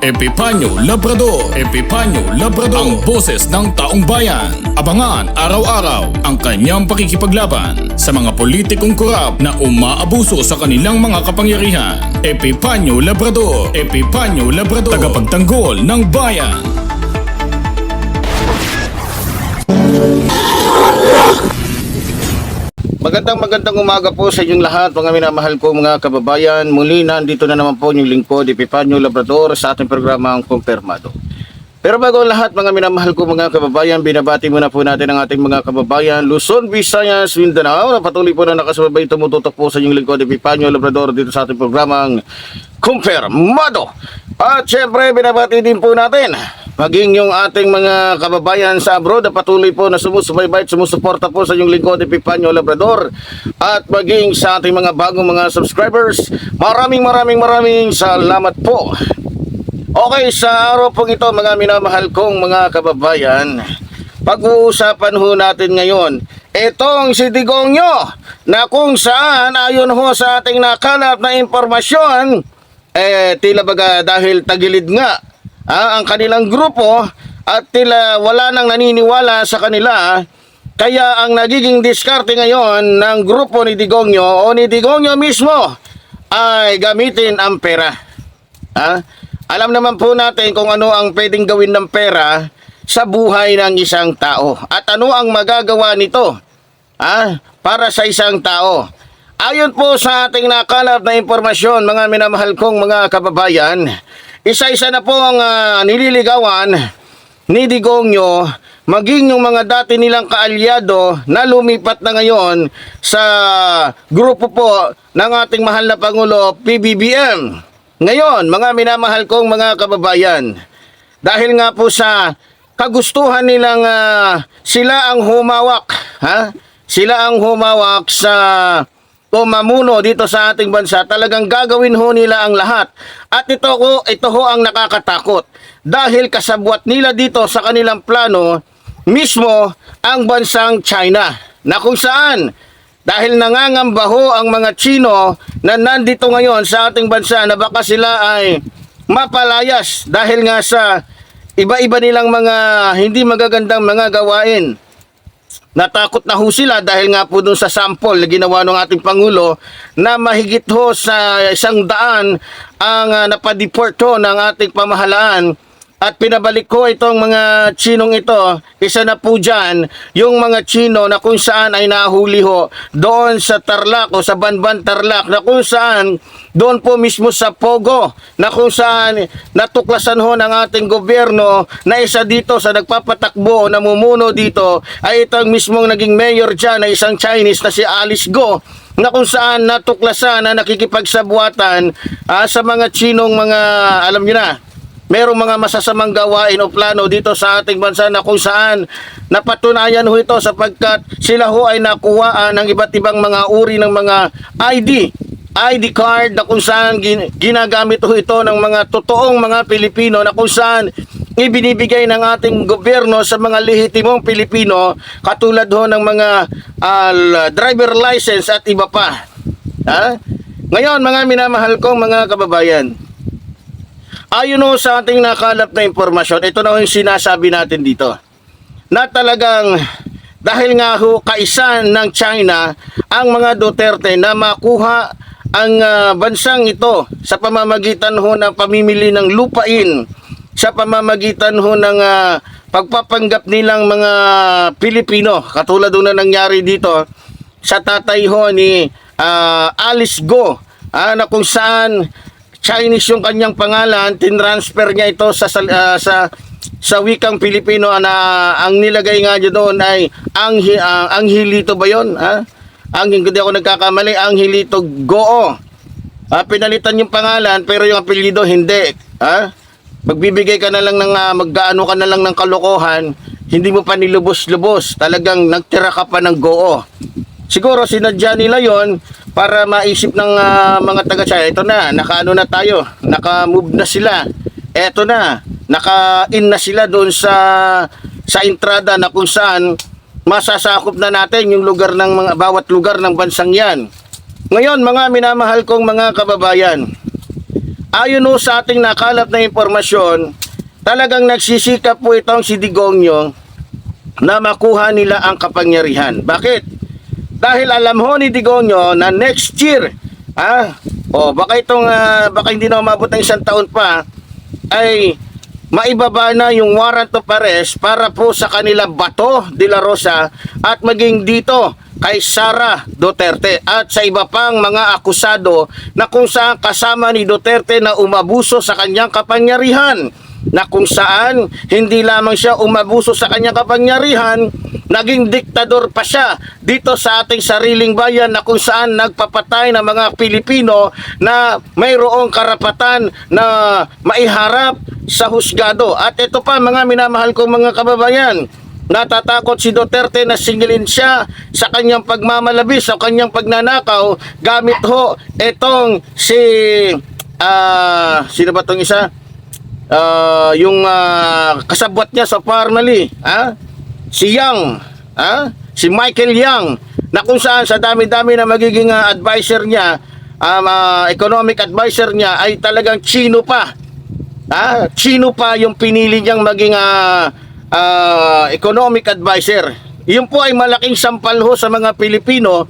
Epipanyo Labrador. Epipanyo Labrador. Ang boses ng taong bayan. Abangan araw-araw ang kanyang pakikipaglaban Sa mga politikong korap na umaabuso sa kanilang mga kapangyarihan. Epipanyo Labrador. Epipanyo Labrador. Tagapagtanggol ng bayan Magandang magandang umaga po sa inyong lahat mga minamahal ko mga kababayan. Muli nandito na naman po yung lingkod Epifanio Labrador sa ating programang Kumpirmado. Pero bago lahat mga minamahal ko mga kababayan, binabati muna po natin ang ating mga kababayan Luzon, Visayas, Mindanao na patuloy po na nakasabay tumututok po sa inyong lingkod Epifanio Labrador dito sa ating programang Kumpirmado. At syempre binabati din po natin maging yung ating mga kababayan sa abroad na patuloy po na sumusubaybay at sumusuporta po sa inyong lingkod Epifanio Labrador. At maging sa ating mga bagong mga subscribers maraming maraming maraming salamat po. Okay, sa araw pong ito mga minamahal kong mga kababayan pag-uusapan ho natin ngayon itong si Digongyo na kung saan ayon ho sa ating nakalap na impormasyon eh tila baga dahil tagilid nga ah, ang kanilang grupo at tila wala nang naniniwala sa kanila kaya ang nagiging diskarte ngayon ng grupo ni Digongyo o ni Digongyo mismo ay gamitin ang pera. Ah, alam naman po natin kung ano ang pwedeng gawin ng pera sa buhay ng isang tao at ano ang magagawa nito ah, para sa isang tao. Ayon po sa ating nakalap na impormasyon, mga minamahal kong mga kababayan, isa-isa na po ang ah, nililigawan ni Digongyo maging yung mga dati nilang kaalyado na lumipat na ngayon sa grupo po ng ating mahal na Pangulo, PBBM. Ngayon, mga minamahal kong mga kababayan, dahil nga po sa kagustuhan nilang ah, sila ang humawak, ha? Sila ang humawak sa pumamuno dito sa ating bansa, talagang gagawin ho nila ang lahat. At ito ko, ito ho ang nakakatakot. Dahil kasabwat nila dito sa kanilang plano, mismo ang bansang China. Na kung saan, dahil nangangamba ho ang mga Chino na nandito ngayon sa ating bansa na baka sila ay mapalayas dahil nga sa iba-iba nilang mga hindi magagandang mga gawain. Natakot na ho sila dahil nga po dun sa sample na ginawa ng ating Pangulo na mahigit ho sa isang daan ang uh, napadeport ho ng ating pamahalaan at pinabalik ko itong mga Chinong ito, isa na po dyan, yung mga Chino na kung saan ay nahuli ho doon sa Tarlac o sa Banban Tarlac na kung saan doon po mismo sa Pogo na kung saan natuklasan ho ng ating gobyerno na isa dito sa nagpapatakbo na mumuno dito ay itong mismong naging mayor dyan na isang Chinese na si Alice Go na kung saan natuklasan na nakikipagsabuatan ah, sa mga Chinong mga alam niyo na merong mga masasamang gawain o plano dito sa ating bansa na kung saan napatunayan ho ito sapagkat sila ho ay nakuhaan ng iba't ibang mga uri ng mga ID ID card na kung saan gin- ginagamit ho ito ng mga totoong mga Pilipino na kung saan ibinibigay ng ating gobyerno sa mga lehitimong Pilipino katulad ho ng mga ah, driver license at iba pa. Ha? Ngayon mga minamahal kong mga kababayan, Ayon sa ating nakalap na impormasyon, ito na yung sinasabi natin dito. Na talagang dahil nga ho kaisan ng China ang mga Duterte na makuha ang ah, bansang ito sa pamamagitan ho ng pamimili ng lupain sa pamamagitan ho ng ah, pagpapanggap nilang mga Pilipino katulad na nangyari dito sa tatay ho ni ah, Alice Go ah, na kung saan Chinese yung kanyang pangalan, tinransfer niya ito sa ah, sa sa wikang Pilipino na ang nilagay nga niya doon ay ang ang hilito ba 'yon, ha? ang hindi ako nagkakamali, Angelito Goo. Ah, pinalitan yung pangalan pero yung apelyido hindi. Ha? Magbibigay ka na lang ng ah, maggaano ka na lang ng kalokohan, hindi mo pa nilubos-lubos. Talagang nagtira ka pa ng goo. Siguro sinadya nila yon para maisip ng ah, mga taga China, ito na, nakaano na tayo, naka-move na sila. Eto na, naka-in na sila doon sa sa entrada na kung saan masasakop na natin yung lugar ng mga bawat lugar ng bansang yan. Ngayon, mga minamahal kong mga kababayan, ayon ho sa ating nakalap na impormasyon, talagang nagsisikap po itong si Digongyo na makuha nila ang kapangyarihan. Bakit? Dahil alam ho ni Digongyo na next year, ah, o baka itong ah, baka hindi na umabot ng isang taon pa ay maibaba na yung warrant of arrest para po sa kanila Bato de la Rosa at maging dito kay Sara Duterte. At sa iba pang mga akusado na kung saan kasama ni Duterte na umabuso sa kanyang kapangyarihan na kung saan hindi lamang siya umabuso sa kanyang kapangyarihan, naging diktador pa siya dito sa ating sariling bayan na kung saan nagpapatay ng mga Pilipino na mayroong karapatan na maiharap sa husgado. At ito pa mga minamahal kong mga kababayan, natatakot si Duterte na singilin siya sa kanyang pagmamalabis sa kanyang pagnanakaw gamit ho itong si ah sino ba tong isa Ah, yung ah, kasabwat niya sa Parmali, ha? Si Yang, ha? Si Michael Yang, na kung saan sa dami-dami na magiging ah, advisor niya, um, ah, economic advisor niya ay talagang Chino pa. Ha? Chino pa yung pinili niyang maging ah, ah, economic advisor. Yun po ay malaking sampal ho sa mga Pilipino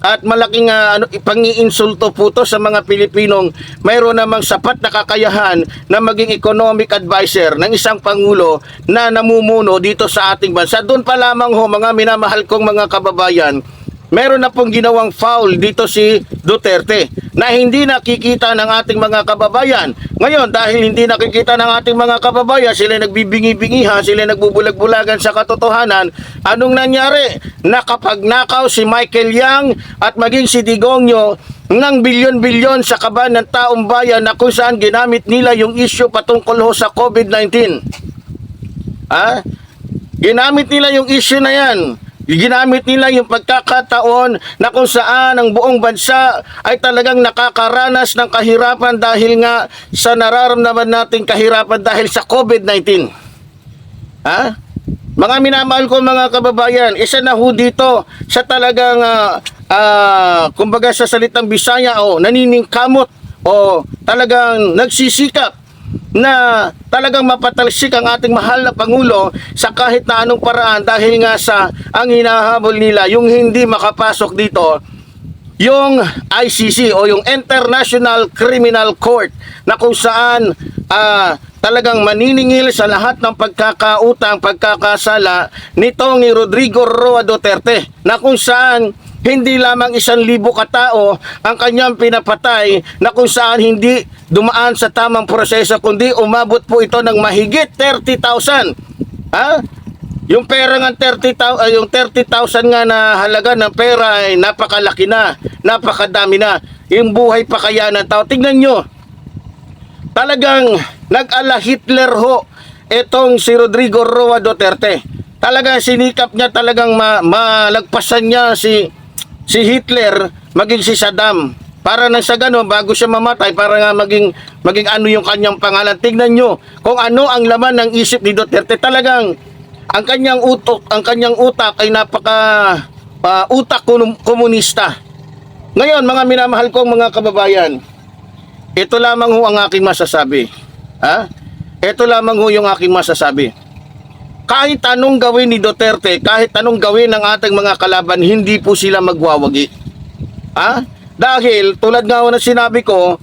at malaking ah, ano, pangiinsulto po to sa mga Pilipinong mayroon namang sapat na kakayahan na maging economic advisor ng isang pangulo na namumuno dito sa ating bansa. Doon pa lamang ho mga minamahal kong mga kababayan, meron na pong ginawang foul dito si Duterte na hindi nakikita ng ating mga kababayan. Ngayon, dahil hindi nakikita ng ating mga kababayan, sila nagbibingi-bingihan, sila nagbubulag-bulagan sa katotohanan, anong nangyari? Nakapagnakaw si Michael Yang at maging si Digongyo ng bilyon-bilyon sa kaban ng taong bayan na kung saan ginamit nila yung issue patungkol ho sa COVID-19. Ha? Ginamit nila yung issue na yan. Ginamit nila yung pagkakataon na kung saan ang buong bansa ay talagang nakakaranas ng kahirapan dahil nga sa nararamdaman nating kahirapan dahil sa COVID-19. Ha? Mga minamahal ko mga kababayan, isa na ho dito sa talagang ah, ah, kumbaga sa salitang Bisaya o naniningkamot o talagang nagsisikap na talagang mapatalsik ang ating mahal na Pangulo sa kahit na anong paraan dahil nga sa ang hinahabol nila yung hindi makapasok dito yung ICC o yung International Criminal Court na kung saan ah, talagang maniningil sa lahat ng pagkakautang, pagkakasala nitong ni Rodrigo Roa Duterte na kung saan hindi lamang isang libo katao ang kanyang pinapatay na kung saan hindi dumaan sa tamang proseso kundi umabot po ito ng mahigit 30,000. Ha? Yung pera ng 30,000 uh, yung 30,000 nga na halaga ng pera ay napakalaki na, napakadami na. Yung buhay pa kaya ng tao. Tingnan nyo, talagang nag-ala Hitler ho itong si Rodrigo Roa Duterte. Talagang sinikap niya talagang ma malagpasan niya si si Hitler maging si Saddam. Para nang sa gano'n, bago siya mamatay, para nga maging, maging ano yung kanyang pangalan. Tingnan nyo kung ano ang laman ng isip ni Duterte. Talagang ang kanyang utok, ang kanyang utak ay napaka pa utak komun- komunista. Ngayon, mga minamahal kong mga kababayan, ito lamang ho ang aking masasabi. Ha? Ito lamang ho yung aking masasabi. Kahit anong gawin ni Duterte, kahit anong gawin ng ating mga kalaban, hindi po sila magwawagi. Ha? Dahil, tulad nga na sinabi ko,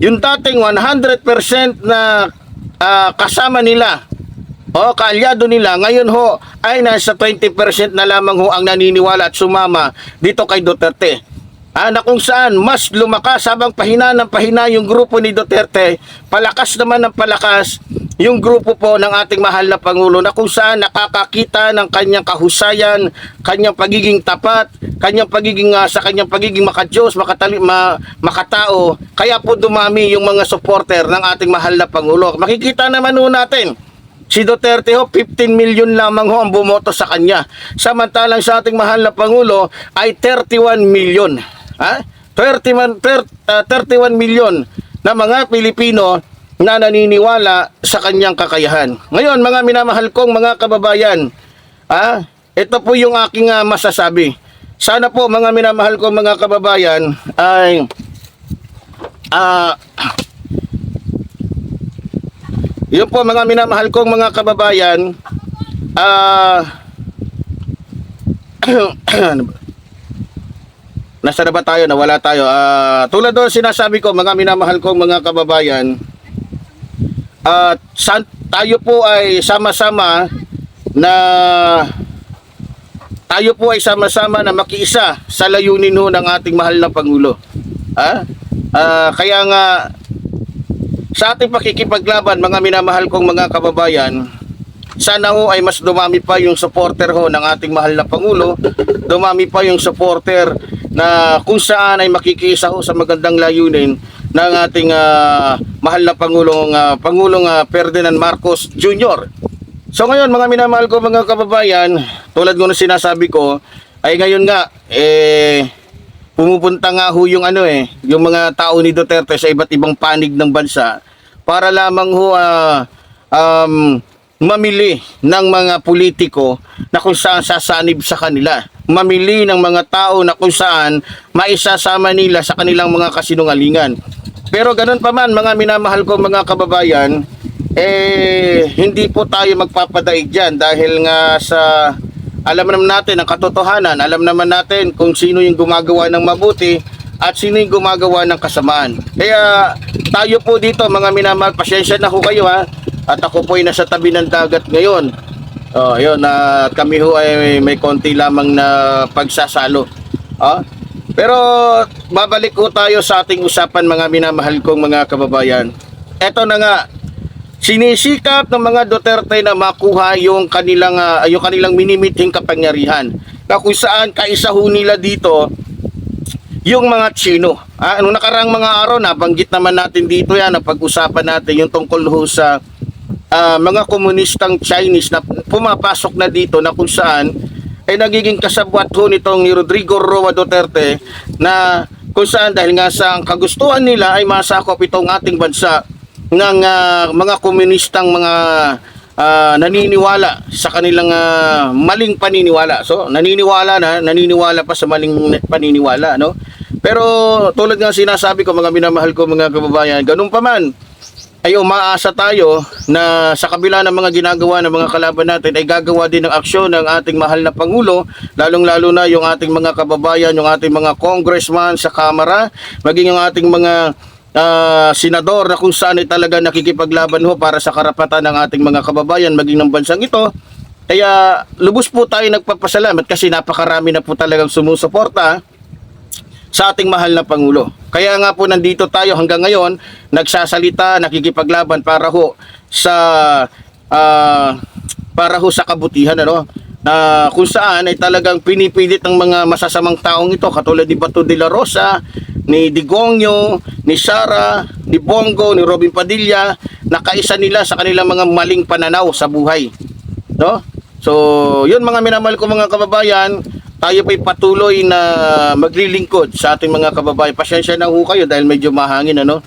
yung dating 100% na ah, kasama nila o kaalyado nila ngayon ho ay nasa 20% na lamang ho ang naniniwala at sumama dito kay Duterte. ah, na kung saan mas lumakas habang pahina ng pahina yung grupo ni Duterte, palakas naman ng palakas yung grupo po ng ating mahal na Pangulo na kung saan nakakakita ng kanyang kahusayan, kanyang pagiging tapat, kanyang pagiging ah, sa kanyang pagiging makadiyos, makatali, ma, makatao, kaya po dumami yung mga supporter ng ating mahal na Pangulo. Makikita naman ho natin, Si Duterte ho, 15 million lamang ho ang bumoto sa kanya. Samantalang sa ating mahal na Pangulo ay 31 million. Ha? 31, ter- ah, 31 million na mga Pilipino na naniniwala sa kanyang kakayahan. Ngayon, mga minamahal kong mga kababayan, ha? ito po yung aking ah, masasabi. Sana po mga minamahal kong mga kababayan ay ah yun po mga minamahal kong mga kababayan, ah ano? Nasa na ba tayo? Nawala tayo. Ah, tulad doon sinasabi ko mga minamahal kong mga kababayan, at san tayo po ay sama-sama na tayo po ay sama-sama na makiisa sa layunin ho ng ating mahal na Pangulo. Ha? Ah, kaya nga sa ating pakikipaglaban, mga minamahal kong mga kababayan, sana ho ay mas dumami pa yung supporter ho ng ating mahal na Pangulo, dumami pa yung supporter na kung saan ay makikisa ho sa magandang layunin ng ating ah, mahal na Pangulong, ah, Pangulong ah, Ferdinand Marcos Jr. So ngayon mga minamahal ko mga kababayan, tulad ng sinasabi ko, ay ngayon nga, eh, pumupunta nga ho yung ano eh, yung mga tao ni Duterte sa iba't ibang panig ng bansa para lamang ho ah, um, mamili ng mga politiko na kung saan sasanib sa kanila. Mamili ng mga tao na kung saan maisasama nila sa kanilang mga kasinungalingan. Pero ganun pa man mga minamahal ko mga kababayan, eh hindi po tayo magpapadaig dyan dahil nga sa alam naman natin ang katotohanan, alam naman natin kung sino yung gumagawa ng mabuti at sino yung gumagawa ng kasamaan. Kaya tayo po dito mga minamahal, pasyensya na ho kayo ha. At ako po ay nasa tabi ng dagat ngayon. Oh, yun, na kami ho ay may konti lamang na pagsasalo. Ah? Pero babalik ko tayo sa ating usapan mga minamahal kong mga kababayan. Eto na nga, sinisikap ng mga Duterte na makuha yung kanilang ah, yung kanilang minimiting kapangyarihan. Na kung saan kaisa ho nila dito yung mga Chino. Ah, ano nakarang mga araw nabanggit naman natin dito yan na pag-usapan natin yung tungkol ho sa ah, mga komunistang Chinese na pumapasok na dito na kung saan ay nagiging kasabwat ho nitong ni Rodrigo Roa Duterte na kung saan dahil nga sa kagustuhan nila ay masakop itong ating bansa ng ah, mga komunistang mga ah, naniniwala sa kanilang ah, maling paniniwala. So, naniniwala na, naniniwala pa sa maling paniniwala, no? Pero tulad nga sinasabi ko mga minamahal ko mga kababayan, ganun pa man ay umaasa tayo na sa kabila ng mga ginagawa ng mga kalaban natin ay gagawa din ng aksyon ng ating mahal na Pangulo, lalong-lalo na yung ating mga kababayan, yung ating mga congressman sa Kamara, maging yung ating mga ah, senador na kung saan ay talaga nakikipaglaban ho para sa karapatan ng ating mga kababayan maging ng bansang ito. Kaya lubos po tayo nagpapasalamat kasi napakarami na po talagang sumusuporta sa ating mahal na Pangulo. Kaya nga po nandito tayo hanggang ngayon, nagsasalita, nakikipaglaban para ho sa ah, para ho sa kabutihan ano na kung saan ay talagang pinipilit ng mga masasamang taong ito katulad ni Bato de la Rosa, ni Digongyo, ni Sara, ni Bongo, ni Robin Padilla, nakaisa nila sa kanilang mga maling pananaw sa buhay. No? So, yun mga minamahal ko mga kababayan, tayo pa'y patuloy na maglilingkod sa ating mga kababayan. Pasensya na ho kayo dahil medyo mahangin ano.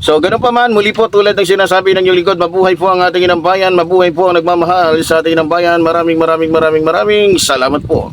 So, ganun pa man, muli po tulad ng sinasabi ng inyong lingkod, mabuhay po ang ating inang bayan, mabuhay po ang nagmamahal sa ating inang bayan. Maraming maraming maraming maraming salamat po.